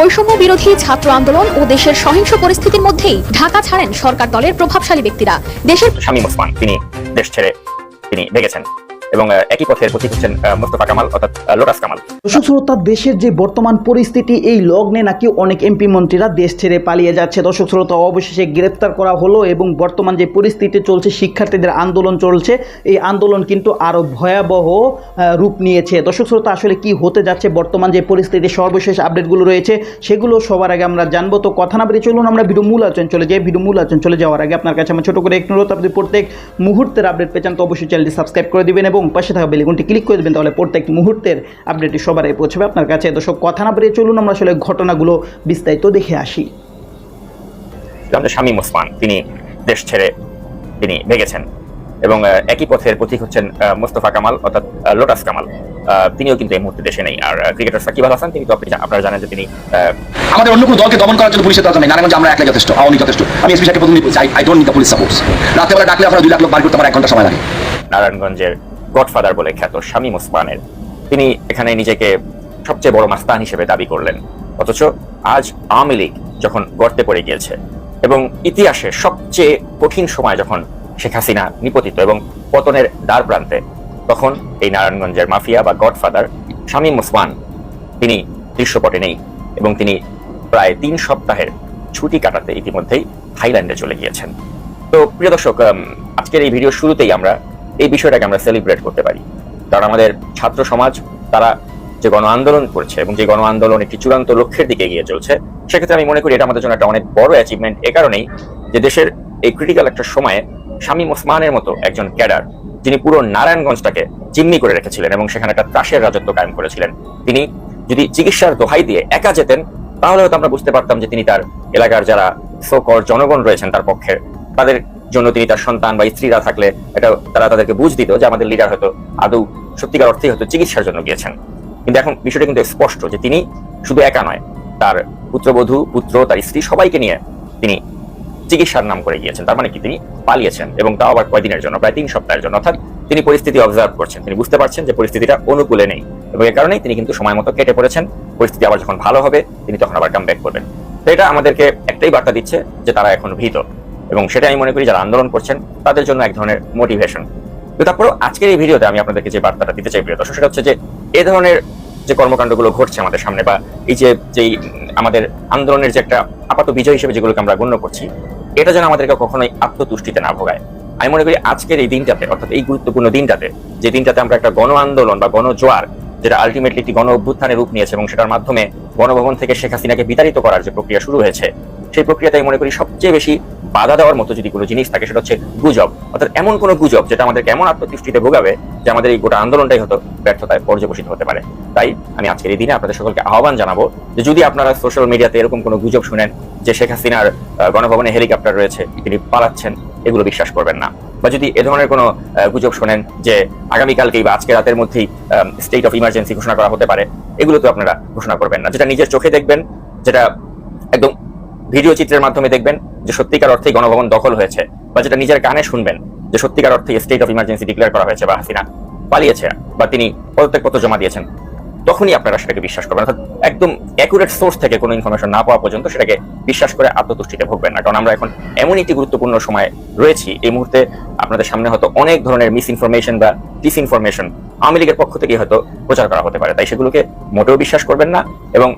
বৈষম্য বিরোধী ছাত্র আন্দোলন ও দেশের সহিংস পরিস্থিতির মধ্যেই ঢাকা ছাড়েন সরকার দলের প্রভাবশালী ব্যক্তিরা। দেশের শামীম ওসমান, তিনি দেশ ছেড়ে তিনি ভেগেছেন এবং একই পথের প্রতীক হচ্ছেন মোস্তফা কামাল, অর্থাৎ লোটাস কামাল। দর্শক শ্রোতা, দেশের যে বর্তমান পরিস্থিতি, এই লগ্নে নাকি অনেক এমপি মন্ত্রীরা দেশ ছেড়ে পালিয়ে যাচ্ছে। দর্শক শ্রোতা, অবশেষে গ্রেপ্তার করা হলো এবং বর্তমান যে পরিস্থিতি চলছে, শিক্ষার্থীদের আন্দোলন চলছে। এই আন্দোলন কিন্তু আরও ভয়াবহ রূপ নিয়েছে। দর্শক শ্রোতা, আসলে কি হতে যাচ্ছে? বর্তমান যে পরিস্থিতি, সর্বশেষ আপডেটগুলো রয়েছে, সেগুলো সবার আগে আমরা জানব। তো কথা না বেরিয়ে চলুন, আমরা ভিডিও মূল আলোচনা চলে যাই। ভিডিও মূল আলোচনা চলে যাওয়ার আগে আপনার কাছে আমার ছোট করে একটু অনুরোধ, আপনি প্রত্যেক মুহূর্তের আপডেট পেয়েছেন তো অবশ্যই চ্যানেলটি সাবস্ক্রাইব করে দিবেন এবং পাশে থাকা বেলিগুনটি ক্লিক করে দেবেন তাহলে প্রত্যেক মুহূর্তের আপডেটটি সবার আগে পৌঁছবে আপনার কাছে। দর্শক কথা না বেরিয়ে চলুন আমরা আসলে ঘটনাগুলো বিস্তারিত দেখে আসি। আমাদের শামীম ওসমান তিনি দেশ ছেড়ে তিনি ভেগেছেন এবং একই পথের প্রতীক হচ্ছেন মোস্তফা কামাল অর্থাৎ লোটাস কামাল। তিনিও কিন্তু এই মুহূর্তে দেশে নেই। আর ক্রিকেটার সাকিব আল হাসান তিনি তো আপনি আপনারা জানেন যে তিনি আমাদের অন্য কোনো দলকে দমন করার জন্য পুলিশের দরকার নেই। নারায়ণগঞ্জে আমরা একলাই যথেষ্ট আওয়ামী যথেষ্ট। আমি এসপি সাহেবকে প্রথমে বলছি I don't need the police supports রাতেবেলা ডাকলে আপনারা দুই লাখ লোক বাড়ি করতে আমার এক ঘণ্টা সময় লাগে। নারায়ণগঞ্জের গডফাদার বলে খ্যাত শামীম ওসমানের। তিনি এখানে নিজেকে সবচেয়ে বড় মাস্তান হিসেবে দাবি করলেন। অথচ আজ আওয়ামী লীগ যখন গর্তে পড়ে গিয়েছে এবং ইতিহাসে সবচেয়ে কঠিন সময় যখন শেখ হাসিনা নিপতিত এবং পতনের দ্বার প্রান্তে, তখন এই নারায়ণগঞ্জের মাফিয়া বা গডফাদার শামীম ওসমান তিনি দৃশ্যপটে নেই এবং তিনি প্রায় তিন সপ্তাহের ছুটি কাটাতে ইতিমধ্যেই থাইল্যান্ডে চলে গিয়েছেন। তো প্রিয় দর্শক আজকের এই ভিডিও শুরুতেই আমরা এই বিষয়টাকে আমরা সেলিব্রেট করতে পারি। কারণ আমাদের ছাত্র সমাজ, তারা যে গণ আন্দোলন করছে এবং যে গণ আন্দোলন একটি চূড়ান্ত লক্ষ্যের দিকে এগিয়ে চলছে, সেক্ষেত্রে আমি মনে করি এটা আমাদের জন্য একটা অনেক বড় অ্যাচিভমেন্ট এ কারণেই যে দেশের এই ক্রিটিক্যাল একটা সময়ে শামীম ওসমানের মতো একজন ক্যাডার, যিনি পুরো নারায়ণগঞ্জটাকে জিম্মি করে রেখেছিলেন এবং সেখানে একটা ত্রাসের রাজত্ব কায়েম করেছিলেন। তিনি যদি চিকিৎসার দোহাই দিয়ে একা যেতেন, তাহলে হয়তো আমরা বুঝতে পারতাম যে তিনি তার এলাকার যারা সোকর জনগণ রয়েছেন তার পক্ষে, তাদের জন্য তিনি তার সন্তান বা স্ত্রীরা থাকলে এটা তারা তাদেরকে বুঝ দিত যে আমাদের লিডার হয়তো আদৌ সত্যিকার অর্থেই হয়তো চিকিৎসার জন্য গিয়েছেন। কিন্তু এখন বিষয়টা কিন্তু স্পষ্ট যে তিনি শুধু একা নয়, তার পুত্রবধূ, পুত্র, তার স্ত্রী সবাইকে নিয়ে তিনি চিকিৎসার নাম করে গিয়েছেন। তার মানে কি? তিনি পালিয়েছেন এবং তাও আবার কয়দিনের জন্য, প্রায় তিন সপ্তাহের জন্য। অর্থাৎ তিনি পরিস্থিতি অবজার্ভ করছেন। তিনি বুঝতে পারছেন যে পরিস্থিতিটা অনুকূলে নেই এবং এ কারণেই তিনি কিন্তু সময় মতো কেটে পড়েছেন। পরিস্থিতি আবার যখন ভালো হবে, তিনি তখন আবার কাম ব্যাক করবেন। তো এটা আমাদেরকে একটাই বার্তা দিচ্ছে যে তারা এখন ভীত। এবং সেটা আমি মনে করি যারা আন্দোলন করছেন, তাদের জন্য এক ধরনের মোটিভেশন তো তারপরেও আজকের এই ভিডিওতে আমি আপনাদেরকে যে বার্তাটা দিতে চাই, প্রিয় দর্শক, সেটা হচ্ছে যে এ ধরনের যে কর্মকাণ্ডগুলো ঘটছে আমাদের সামনে বা এই যে যেই আমাদের আন্দোলনের যে একটা আপাত বিজয় হিসেবে যেগুলোকে আমরা গণ্য করছি, এটা যেন আমাদেরকে কখনোই আত্মতুষ্টিতে না ভোগায়। আমি মনে করি আজকের এই দিনটাতে, অর্থাৎ এই গুরুত্বপূর্ণ দিনটাতে, যে দিনটাতে আমরা একটা গণ আন্দোলন বা গণজোয়ার যেটা আলটিমেটলি একটি গণ অভ্যুত্থানের রূপ নিয়েছে এবং সেটার মাধ্যমে গণভবন থেকে শেখ হাসিনাকে বিতাড়িত করার যে প্রক্রিয়া শুরু হয়েছে, সেই প্রক্রিয়াতে আমি মনে করি সবচেয়ে বেশি বাধা দেওয়ার মতো যদি কোনো জিনিস থাকে, সেটা হচ্ছে গুজব। অর্থাৎ এমন কোনো গুজব যেটা আমাদেরকে এমন আত্মতুষ্টিতে ভোগাবে যে আমাদের এই গোটা আন্দোলনটাই হয়তো ব্যর্থতায় পর্যবসিত হতে পারে। তাই আমি আজকের এই দিনে আপনাদের সকলকে আহ্বান জানাব যে যদি আপনারা সোশ্যাল মিডিয়াতে এরকম কোনো গুজব শুনেন যে শেখ হাসিনার গণভবনে হেলিকপ্টার রয়েছে, তিনি পালাচ্ছেন, এগুলো বিশ্বাস করবেন না। বা যদি এ ধরনের কোনো গুজব শোনেন যে আগামীকালকেই বা আজকে রাতের মধ্যেই স্টেট অফ ইমার্জেন্সি ঘোষণা করা হতে পারে, এগুলো তো আপনারা ঘোষণা করবেন না। যেটা নিজের চোখে দেখবেন, যেটা একদম ভিডিও চিত্রের মাধ্যমে দেখবেন যে সত্যিকার অর্থেই গণভবন দখল হয়েছে বা যেটা নিজের কানে শুনবেন যে সত্যিকার অর্থে স্টেট অফ ইমার্জেন্সি ডিক্লেয়ার করা হয়েছে বা হাসিনা পালিয়েছে বা তিনি পদত্যাগপত্র জমা দিয়েছেন, তখনই আপনারা সেটাকে বিশ্বাস করবেন। অর্থাৎ একদম অ্যাকুরেট সোর্স থেকে কোনো ইনফরমেশন না পাওয়া পর্যন্ত সেটাকে বিশ্বাস করে আত্মতুষ্টিতে ভুগবেন না। কারণ আমরা এখন এমন একটি গুরুত্বপূর্ণ সময় রয়েছি, এই মুহূর্তে আপনাদের সামনে হয়তো অনেক ধরনের মিস ইনফরমেশন বা ডিস ইনফরমেশন আওয়ামী লীগের পক্ষ থেকে হয়তো প্রচার করা হতে পারে। তাই সেগুলোকে মোটেও বিশ্বাস করবেন না এবং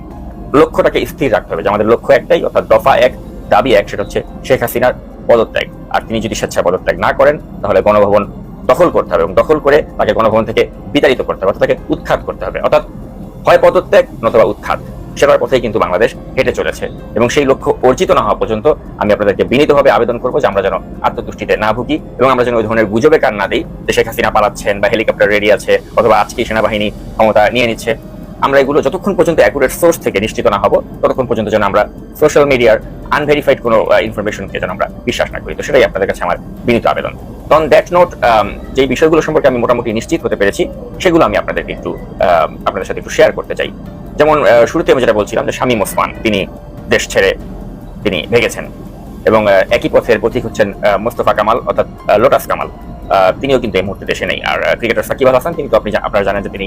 লক্ষ্যটাকে স্থির রাখতে হবে যে আমাদের লক্ষ্য একটাই, অর্থাৎ দফা এক, দাবি এক, সেটা হচ্ছে শেখ হাসিনার পদত্যাগ। আর তিনি যদি স্বেচ্ছায় পদত্যাগ না করেন, তাহলে গণভবন দখল করতে হবে এবং দখল করে তাকে গণভবন থেকে বিতাড়িত করতে হবে, অর্থাৎ তাকে উৎখাত করতে হবে। অর্থাৎ হয় পদত্যাগ নতুবা উৎখাত। সেবার পথেই কিন্তু বাংলাদেশ হেঁটে চলেছে এবং সেই লক্ষ্য অর্জিত না হওয়া পর্যন্ত আমি আপনাদেরকে বিনীতভাবে আবেদন করব যে আমরা যেন আত্মতুষ্টিতে না ভুগি এবং আমরা যেন ওই ধরনের গুজবে কান না দিই যে শেখ হাসিনা পালাচ্ছেন বা হেলিকপ্টার রেডি আছে অথবা আজকেই সেনাবাহিনী ক্ষমতা নিয়ে নিচ্ছে। আমরা এগুলো যতক্ষণ পর্যন্ত অ্যাকুরেট সোর্স থেকে নিশ্চিত না হব, ততক্ষণ পর্যন্ত যেন আমরা সোশ্যাল মিডিয়ার আনভেরিফাইড কোনো ইনফরমেশনকে যেন আমরা বিশ্বাস না করি। তো সেটাই আপনাদের কাছে আমার বিনীত আবেদন। অন দ্যাট নোট যে বিষয়গুলো সম্পর্কে আমি মোটামুটি নিশ্চিত হতে পেরেছি, সেগুলো আমি আপনাদেরকে একটু আপনাদের সাথে একটু শেয়ার করতে চাই। যেমন শুরুতে আমি যেটা বলছিলাম যে শামীম ওসমান, তিনি দেশ ছেড়ে তিনি ভেগেছেন এবং একই পথের প্রতীক হচ্ছেন মোস্তফা কামাল, অর্থাৎ লোটাস কামাল। তিনিও কিন্তু এই মুহূর্তে দেশে নেই। আর ক্রিকেটার সাকিব আল হাসান তিনি তো আপনি আপনারা জানেন যে তিনি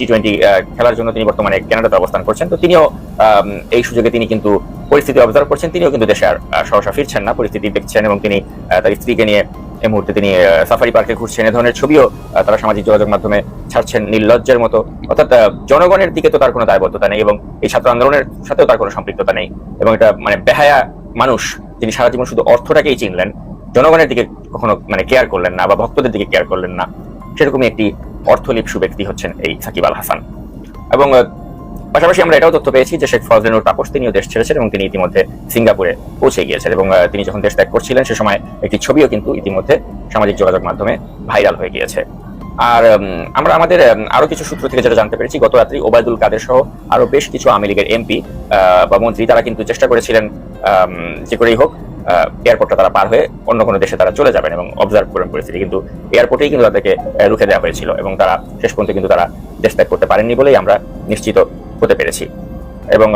টি টোয়েন্টি খেলার জন্য তিনি বর্তমানে কানাডাতে অবস্থান করছেন। তো তিনিও এই সুযোগে তিনি কিন্তু পরিস্থিতি অবজার্ভ করছেন। তিনিও কিন্তু দেশে আর সহসা ফিরছেন না, পরিস্থিতি দেখছেন এবং তিনি তার স্ত্রীকে নিয়ে এই মুহূর্তে তিনি সাফারি পার্কে ঘুরছেন। এ ধরনের ছবিও তারা সামাজিক যোগাযোগ মাধ্যমে ছাড়ছেন নির্লজ্জের মতো। অর্থাৎ জনগণের দিকে তো তার কোনো দায়বদ্ধতা নেই এবং এই ছাত্র আন্দোলনের সাথেও তার কোনো সম্পৃক্ততা নেই। এবং এটা মানে বেহায়া মানুষ তিনি সারা জীবন শুধু অর্থটাকেই চিনলেন জনগণের দিকে কখনো মানে কেয়ার করলেন না বা ভক্তদের দিকে কেয়ার করলেন না, সেরকমই একটি অর্থলিপ্সু ব্যক্তি হচ্ছেন এই সাকিব আল হাসান। এবং পাশাপাশি আমরা এটাও তথ্য পেয়েছি যে শেখ ফজলেনুর তাপস তিনিও দেশ ছেড়েছেন এবং তিনি ইতিমধ্যে সিঙ্গাপুরে পৌঁছে গিয়েছেন এবং তিনি যখন দেশ ত্যাগ করছিলেন সে সময় একটি ছবিও কিন্তু ইতিমধ্যে সামাজিক যোগাযোগ মাধ্যমে ভাইরাল হয়ে গিয়েছে। আর আমরা আমাদের আরও কিছু সূত্র থেকে যেটা জানতে পেরেছি, গত রাত্রি ওবায়দুল কাদের সহ আরও বেশ কিছু আওয়ামী লীগের এমপি বা মন্ত্রী, তারা কিন্তু চেষ্টা করেছিলেন যে করেই হোক এয়ারপোর্টটা তারা পার হয়ে অন্য কোনো দেশে তারা চলে যাবেন এবং অবজার্ভ করেন পরিস্থিতি। কিন্তু এয়ারপোর্টেই কিন্তু তাদেরকে রুখে দেওয়া হয়েছিল এবং তারা শেষ পর্যন্ত কিন্তু তারা দেশ ত্যাগ করতে পারেননি বলেই আমরা নিশ্চিত হতে পেরেছি। এবং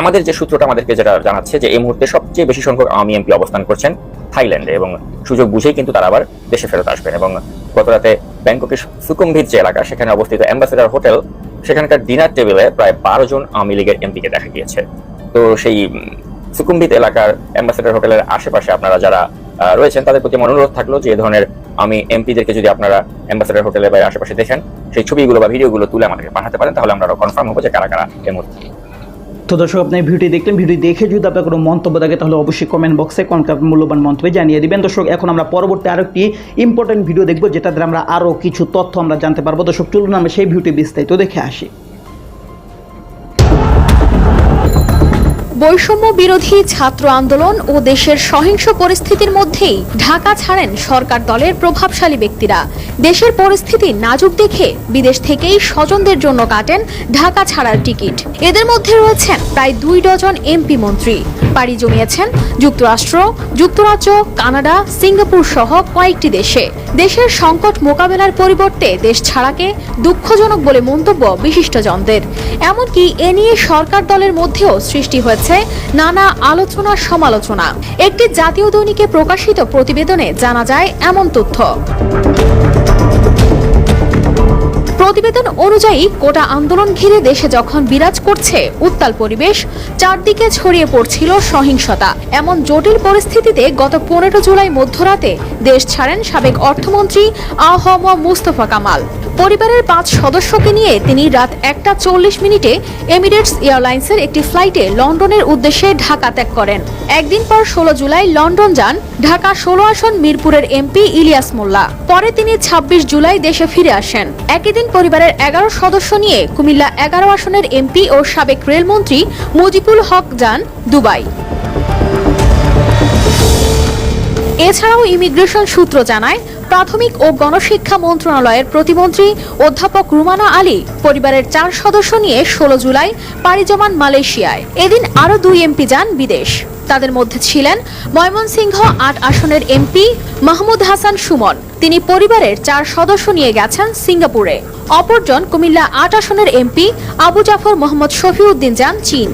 আমাদের যে সূত্রটা আমাদেরকে যেটা জানাচ্ছে যে এই মুহূর্তে সবচেয়ে বেশি সংখ্যক আওয়ামী এমপি অবস্থান করছেন থাইল্যান্ডে এবং সুযোগ বুঝেই কিন্তু তারা আবার দেশে ফেরত আসবেন এবং গতরাতে ব্যাংককের সুকুম্ভিত যে এলাকা, সেখানে অবস্থিত অ্যাম্বাসেডার হোটেল, সেখানকার ডিনার টেবিলে প্রায় বারো জন আওয়ামী লীগের এমপিকে দেখা গিয়েছে। তো সেই উম, সুকুম্ভিত এলাকার অ্যাম্বাসেডার হোটেলের আশেপাশে আপনারা যারা রয়েছেন তাদের প্রতি আমার অনুরোধ থাকল যে এই ধরনের আমি এমপিদেরকে যদি আপনারা অ্যাম্বাসেডার হোটেলের বা আশেপাশে দেখেন সেই ছবিগুলো বা ভিডিওগুলো তুলে আমাদেরকে পাঠাতে পারেন তাহলে আমরা কনফার্ম হব যে কারা কারা এই মুহূর্তে তো দর্শক আপনি ভিডিও দেখলেন ভিডিও দেখে যদি আপনার কোনো মন্তব্য থাকে তাহলে অবশ্যই কমেন্ট বক্সে কোনটা মূল্যবান মন্তব্য জানিয়ে দিবেন। দর্শক এখন আমরা পরবর্তী আরও একটি ইম্পর্টেন্ট ভিডিও দেখব যেটাতে আমরা আরও কিছু তথ্য আমরা জানতে পারব। দর্শক চলুন আমরা সেই ভিডিওটি বিস্তারিত দেখে আসি। বৈষম্য বিরোধী ছাত্র আন্দোলন ও দেশের সহিংস পরিস্থিতির মধ্যেই ঢাকা ছাড়েন সরকার দলের প্রভাবশালী ব্যক্তিরা। দেশের পরিস্থিতি নাজুক দেখে বিদেশ থেকেই স্বজনদের জন্য কাটেন ঢাকা ছাড়ার টিকিট। এদের মধ্যে রয়েছেন প্রায় দুই ডজন এমপি মন্ত্রী। পাড়ি জমিয়েছেন যুক্তরাষ্ট্র, যুক্তরাজ্য, কানাডা, সিঙ্গাপুর সহ কয়েকটি দেশে। দেশের সংকট মোকাবেলার পরিবর্তে দেশ ছাড়াকে দুঃখজনক বলে মন্তব্য বিশিষ্টজনদের। এমনকি এ নিয়ে সরকার দলের মধ্যেও সৃষ্টি হয়েছে নানা আলোচনা সমালোচনা। একটি জাতীয় দৈনিকে প্রকাশিত প্রতিবেদনে জানা যায় এমন তথ্য। প্রতিবেদন অনুযায়ী কোটা আন্দোলন ঘিরে দেশে যখন বিরাজ করছে উত্তাল পরিবেশ, চারদিকে ছড়িয়ে পড়ছিল সহিংসতা। এমন জটিল পরিস্থিতিতে গত পনেরো জুলাই মধ্যরাতে দেশ ছাড়েন সাবেক অর্থমন্ত্রী আহম মুস্তফা কামাল। পরিবারের পাঁচ সদস্যকে নিয়ে তিনি রাত একটা চল্লিশ মিনিটে এমিরেটস এয়ারলাইন্সের একটি ফ্লাইটে লন্ডনের উদ্দেশ্যে ঢাকা ত্যাগ করেন। একদিন পর ষোলো জুলাই লন্ডন যান ঢাকা ষোলো আসন মিরপুরের এমপি ইলিয়াস মোল্লা। পরে তিনি ২৬ জুলাই দেশে ফিরে আসেন। একই দিন পরিবারের এগারো সদস্য নিয়ে কুমিল্লা এগারো আসনের এমপি ও সাবেক রেলমন্ত্রী মুজিবুল হক যান দুবাই। এছাড়াও ইমিগ্রেশন সূত্র জানায় প্রাথমিক ও গণশিক্ষা মন্ত্রণালয়ের প্রতিমন্ত্রী অধ্যাপক রুমানা আলী পরিবারের চার সদস্য নিয়ে ষোলো জুলাই পাড়ি জমান মালয়েশিয়ায়। এদিন আরও দুই এমপি যান বিদেশ। তাদের মধ্যে ছিলেন ময়মনসিংহ আট আসনের এমপি মাহমুদ হাসান সুমন। তিনি পরিবারের চার সদস্য নিয়ে গেছেন সিঙ্গাপুরে। অপরজন কুমিল্লা আট আসনের এমপি আবু জাফর মোহাম্মদ শফিউদ্দিন যান চীন।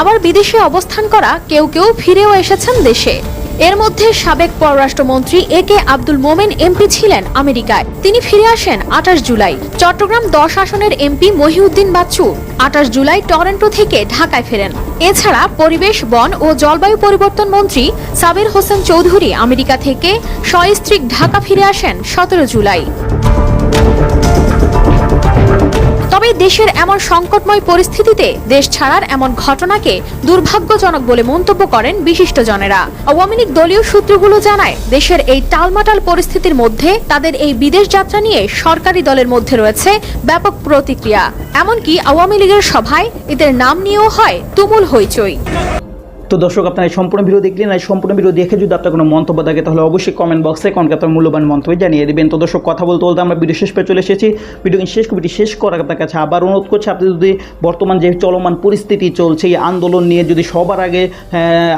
আবার বিদেশে অবস্থান করা কেউ কেউ ফিরেও এসেছেন দেশে। এর মধ্যে সাবেক পররাষ্ট্রমন্ত্রী এ কে আব্দুল মোমেন এমপি ছিলেন আমেরিকায়। তিনি ফিরে আসেন আঠাশ জুলাই। চট্টগ্রাম দশ আসনের এমপি মহিউদ্দিন বাচ্চু আঠাশ জুলাই টরন্টো থেকে ঢাকায় ফেরেন। এছাড়া পরিবেশ, বন ও জলবায়ু পরিবর্তন মন্ত্রী সাবির হোসেন চৌধুরী আমেরিকা থেকে সস্ত্রীক ঢাকা ফিরে আসেন সতেরো জুলাই। তবে দেশের এমন সংকটময় পরিস্থিতিতে দেশ ছাড়ার এমন ঘটনাকে দুর্ভাগ্যজনক বলে মন্তব্য করেন বিশিষ্টজনেরা। আওয়ামী লীগ দলীয় সূত্রগুলো জানায়, দেশের এই টালমাটাল পরিস্থিতির মধ্যে তাদের এই বিদেশ যাত্রা নিয়ে সরকারি দলের মধ্যে রয়েছে ব্যাপক প্রতিক্রিয়া। এমনকি আওয়ামী লীগের সভায় এদের নাম নিয়েও হয় তুমুল হইচই। তো দর্শক, আপনারা এই সম্পূর্ণ ভিডিও দেখলেন এই সম্পূর্ণ ভিডিও দেখে যদি আপনার কোনো মন্তব্য থাকে, তাহলে অবশ্যই কমেন্ট বক্সে কোনকে আপনার মূল্যবান মন্তব্য জানিয়ে দেবেন। তো দর্শক, কথা বলতে বলতে আমরা ভিডিও শেষ পেয়ে চলে এসেছি। ভিডিও শেষ কবিটি শেষ করার আপনার কাছে আবার অনুরোধ করছি, আপনি যদি বর্তমান যে চলমান পরিস্থিতি চলছে, এই আন্দোলন নিয়ে যদি সবার আগে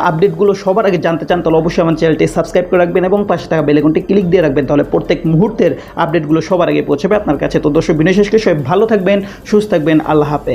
আপডেটগুলো সবার আগে জানতে চান, তাহলে অবশ্যই আমার চ্যানেলটি সাবস্ক্রাইব করে রাখবেন এবং পাশে থাকা বেলেকনটি ক্লিক দিয়ে রাখবেন, তাহলে প্রত্যেক মুহূর্তের আপডেটগুলো সবার আগে পৌঁছাবে আপনার কাছে। তো দর্শক, ভিডিও শেষ করে সবাই ভালো থাকবেন, সুস্থ থাকবেন, আল্লাহ হাফেজ।